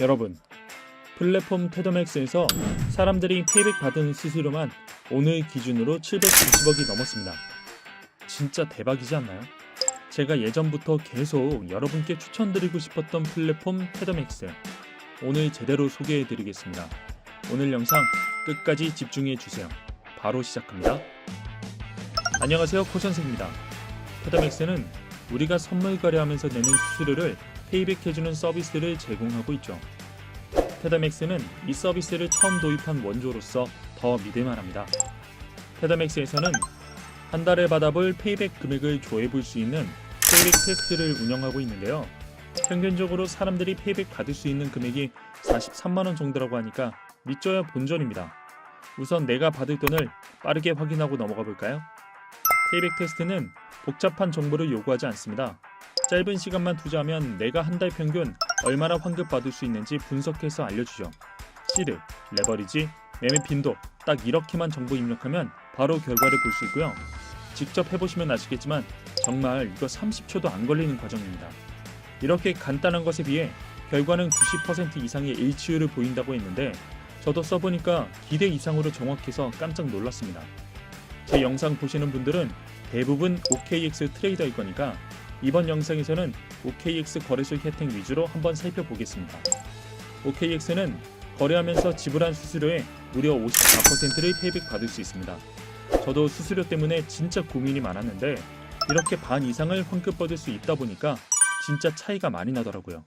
여러분, 플랫폼 테더맥스에서 사람들이 페이백 받은 수수료만 오늘 기준으로 790억이 넘었습니다. 진짜 대박이지 않나요? 제가 예전부터 계속 여러분께 추천드리고 싶었던 플랫폼 테더맥스 오늘 제대로 소개해드리겠습니다. 오늘 영상 끝까지 집중해 주세요. 바로 시작합니다. 안녕하세요 코선생입니다. 테더맥스는 우리가 선물 거래하면서 내는 수수료를 페이백해주는 서비스를 제공하고 있죠. 테더맥스는 이 서비스를 처음 도입한 원조로서 더 믿을만 합니다. 테더맥스에서는 한 달에 받아볼 페이백 금액을 조회볼 수 있는 페이백 테스트를 운영하고 있는데요. 평균적으로 사람들이 페이백 받을 수 있는 금액이 43만 원 정도라고 하니까 믿져야 본전입니다. 우선 내가 받을 돈을 빠르게 확인하고 넘어가 볼까요? 페이백 테스트는 복잡한 정보를 요구하지 않습니다. 짧은 시간만 투자하면 내가 한 달 평균 얼마나 환급 받을 수 있는지 분석해서 알려주죠. 시드, 레버리지, 매매 빈도 딱 이렇게만 정보 입력하면 바로 결과를 볼 수 있고요. 직접 해보시면 아시겠지만 정말 이거 30초도 안 걸리는 과정입니다. 이렇게 간단한 것에 비해 결과는 90% 이상의 일치율을 보인다고 했는데 저도 써보니까 기대 이상으로 정확해서 깜짝 놀랐습니다. 제 영상 보시는 분들은 대부분 OKX 트레이더일 거니까 이번 영상에서는 OKX 거래소 혜택 위주로 한번 살펴보겠습니다. OKX는 거래하면서 지불한 수수료의 무려 54%를 페이백 받을 수 있습니다. 저도 수수료 때문에 진짜 고민이 많았는데 이렇게 반 이상을 환급 받을 수 있다 보니까 진짜 차이가 많이 나더라고요.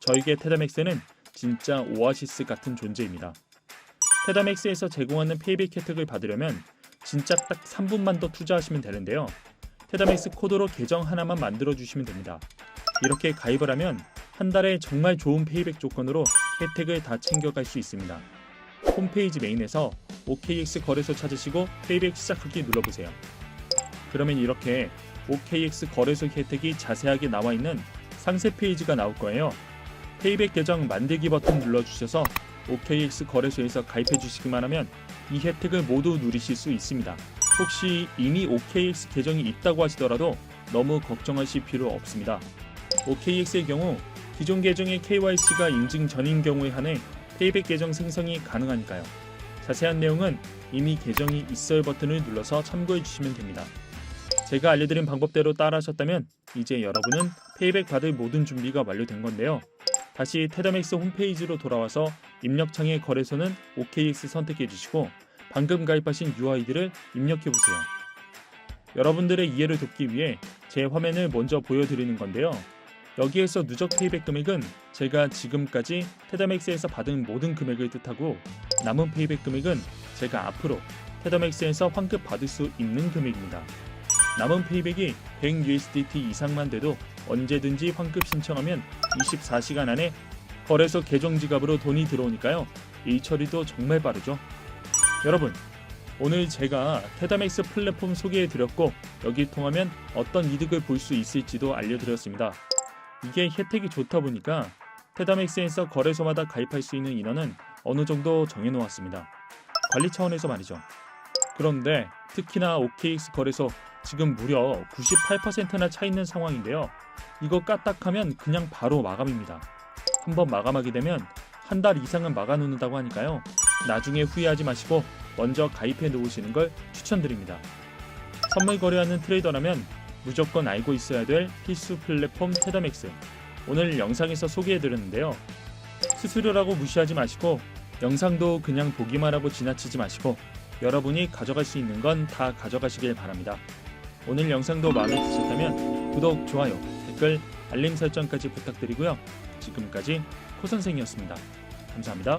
저에게 테다맥스는 진짜 오아시스 같은 존재입니다. 테다맥스에서 제공하는 페이백 혜택을 받으려면 진짜 딱 3분만 더 투자하시면 되는데요. 테다맥스 코드로 계정 하나만 만들어 주시면 됩니다. 이렇게 가입을 하면 한 달에 정말 좋은 페이백 조건으로 혜택을 다 챙겨갈 수 있습니다. 홈페이지 메인에서 OKX 거래소 찾으시고 페이백 시작하기 눌러보세요. 그러면 이렇게 OKX 거래소 혜택이 자세하게 나와 있는 상세 페이지가 나올 거예요. 페이백 계정 만들기 버튼 눌러주셔서 OKX 거래소에서 가입해 주시기만 하면 이 혜택을 모두 누리실 수 있습니다. 혹시 이미 OKX 계정이 있다고 하시더라도 너무 걱정하실 필요 없습니다. OKX의 경우 기존 계정의 KYC가 인증 전인 경우에 한해 페이백 계정 생성이 가능하니까요. 자세한 내용은 이미 계정이 있어요 버튼을 눌러서 참고해 주시면 됩니다. 제가 알려드린 방법대로 따라하셨다면 이제 여러분은 페이백 받을 모든 준비가 완료된 건데요. 다시 테더맥스 홈페이지로 돌아와서 입력창의 거래소는 OKX 선택해 주시고 방금 가입하신 UID를 입력해 보세요. 여러분들의 이해를 돕기 위해 제 화면을 먼저 보여드리는 건데요. 여기에서 누적 페이백 금액은 제가 지금까지 테더맥스에서 받은 모든 금액을 뜻하고 남은 페이백 금액은 제가 앞으로 테더맥스에서 환급 받을 수 있는 금액입니다. 남은 페이백이 100USDT 이상만 돼도 언제든지 환급 신청하면 24시간 안에 거래소 계정 지갑으로 돈이 들어오니까요. 이 처리도 정말 빠르죠. 여러분, 오늘 제가 테다맥스 플랫폼 소개해 드렸고 여기 통하면 어떤 이득을 볼 수 있을지도 알려드렸습니다. 이게 혜택이 좋다 보니까 테다맥스에서 거래소마다 가입할 수 있는 인원은 어느 정도 정해 놓았습니다. 관리 차원에서 말이죠. 그런데 특히나 OKX 거래소 지금 무려 98%나 차 있는 상황인데요. 이거 까딱하면 그냥 바로 마감입니다. 한번 마감하게 되면 한 달 이상은 막아 놓는다고 하니까요. 나중에 후회하지 마시고 먼저 가입해 놓으시는 걸 추천드립니다. 선물 거래하는 트레이더라면 무조건 알고 있어야 될 필수 플랫폼 테더맥스. 오늘 영상에서 소개해 드렸는데요. 수수료라고 무시하지 마시고 영상도 그냥 보기만 하고 지나치지 마시고 여러분이 가져갈 수 있는 건 다 가져가시길 바랍니다. 오늘 영상도 마음에 드셨다면 구독, 좋아요, 댓글, 알림 설정까지 부탁드리고요. 지금까지 코 선생이었습니다. 감사합니다.